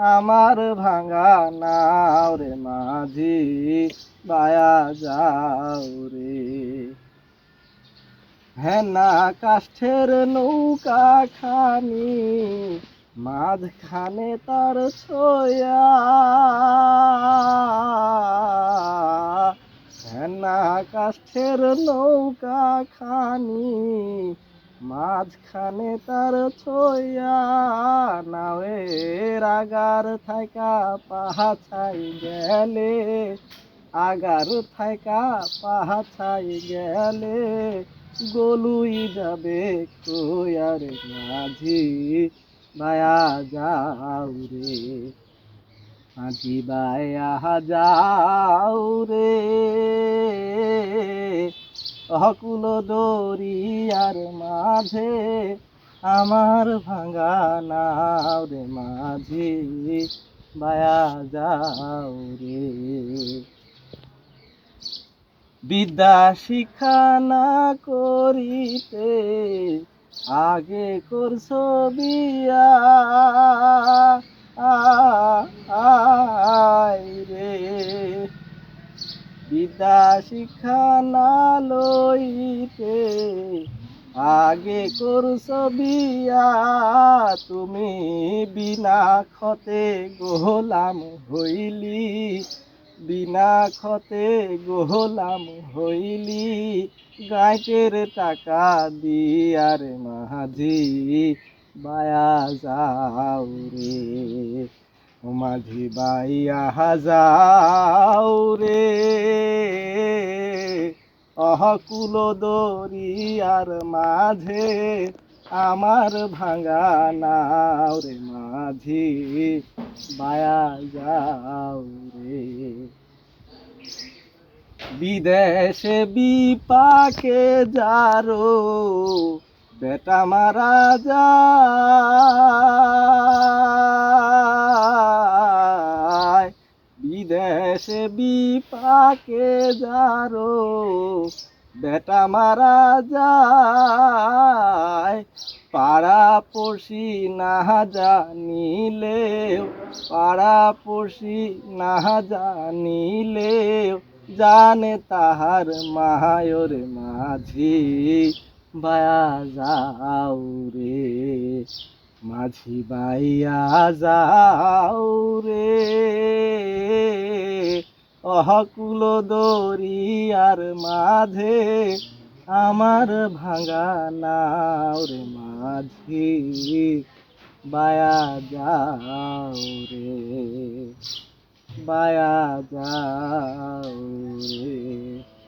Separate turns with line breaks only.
আমার ভাঙা নাও রে মাঝি, বায়া যাও রে। হেনা কাষ্ঠের নৌকা খানি, মাঝখানে তার ছোয়া। হেনা কাষ্ঠের নৌকা খানি মাঝখানে তার ছোয়া নাওয়ের আগার থাকা পাহাছাই গেলে, আগার থাকা পাহাছাই গেলে, গলুই যাবে কোয়ার মাঝি, বায়া যাও রে, মাঝি বায়া যাও রে। অকুল দরিয়ার মাঝে, আমার ভাঙা নাও রে মাঝে, বায়া যাও রে। বিদ্যা শিক্ষা না করিতে আগে করছ বিয়া। আই রে বিদ্যা শিক্ষা না লইতে। আগে করছ বিয়া, তুমি বিনা খতে গোলাম হইলি। বিনা খতে গোলাম হইলি। গাইটের টাকা দিয়ার মাঝি, বায়া যাও রে। মাঝি বাইয়া যাও রে। অহকুল দরিয়ার মাঝে আমার ভাঙা নাও রে মাঝি বায়া যাও রে। বিদেশে বিপাকে যারো, বেটা মারা যায় বিদেশে বিপাকে যারো, বেটা মারা যায়। পাড়া পড়শি না জানিলে পাড়া পড়শি না জানিলেও জানে তাহার মায়র মাঝি। বায়া যাও রে, মাঝি বাইয়া যাও রে অহকুল দরিয়ার মাঝে আমার ভাঙা নাও রে মাঝি। বায়া যাও রে, বায়া যাও রে।